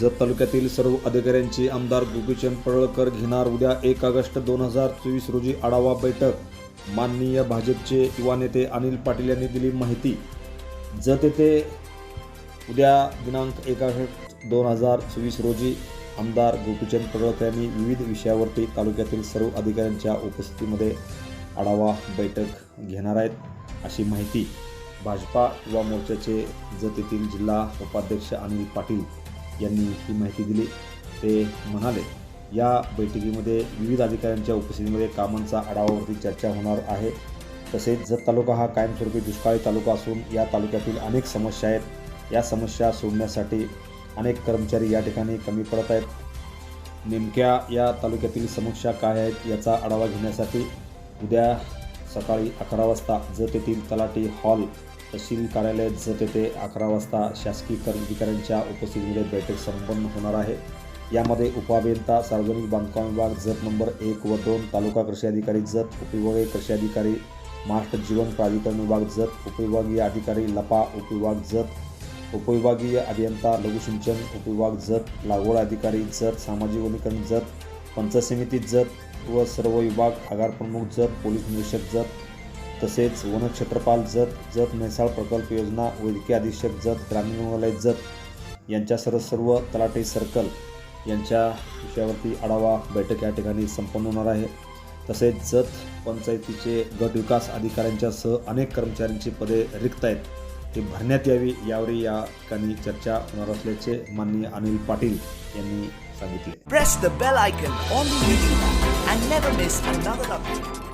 जत तालुक्यातील सर्व अधिकाऱ्यांची आमदार गोपीचंद पडळकर घेणार उद्या एक ऑगस्ट दोन हजार चोवीस रोजी आढावा बैठक. माननीय भाजपचे युवा नेते अनिल पाटील यांनी दिली माहिती. जत येथे उद्या दिनांक एक ऑगस्ट दोन हजार चोवीस रोजी आमदार गोपीचंद पडळकर यांनी विविध विषयावरती तालुक्यातील सर्व अधिकाऱ्यांच्या उपस्थितीमध्ये आढावा बैठक घेणार आहेत अशी माहिती भाजपा युवा मोर्चाचे जत येथील जिल्हा उपाध्यक्ष अनिल पाटील यांनी ही माहिती दिली. ते म्हणाले या बैठकीमध्ये विविध अधिकाऱ्यांच्या उपस्थितीमध्ये कामांचा आढावावरती चर्चा होणार आहे. तसेच जत तालुका हा कायमस्वरूपी दुष्काळी तालुका असून या तालुक्यातील अनेक समस्या आहेत. या समस्या सोडण्यासाठी अनेक कर्मचारी या ठिकाणी कमी पडत आहेत. नेमक्या या तालुक्यातील समस्या काय आहेत याचा आढावा घेण्यासाठी उद्या सकाळी अकरा वाजता जत येथील तलाठी हॉल तहसील कार्यालय जत येथे अकरा वाजता शासकीय कर्मचाऱ्यांच्या उपस्थितीमध्ये बैठक संपन्न होणार आहे. यामध्ये उपअभियंता सार्वजनिक बांधकाम विभाग जत नंबर एक व दोन तालुका कृषी अधिकारी जत उपविभागीय कृषी अधिकारी महाराष्ट्र जीवन प्राधिकरण विभाग जत उपविभागीय अधिकारी लपा उपविभाग जत उपविभागीय अभियंता लघुसिंचन उपविभाग जत लागवड अधिकारी जत सामाजिक वनीकरण जत पंचायत समिती जत व सर्व विभाग आगार प्रमुख जत पोलीस निरीक्षक जत तसेच वनक्षेत्रपाल जत जत म्हैसाळ प्रकल्प योजना वैद्यकीय अधीक्षक जत ग्रामीण रुग्णालय जत यांच्यासह सर्व तलाठी सर्कल यांच्या विषयावरती आढावा बैठक या ठिकाणी संपन्न होणार आहे. तसेच जत पंचायतीचे गट विकास अधिकाऱ्यांच्यासह अनेक कर्मचाऱ्यांची पदे रिक्त आहेत. ती भरण्यात यावी यावरही या ठिकाणी चर्चा होणार असल्याचे माननीय अनिल पाटील यांनी सांगितले Press the bell icon on the YouTube app and never miss another update.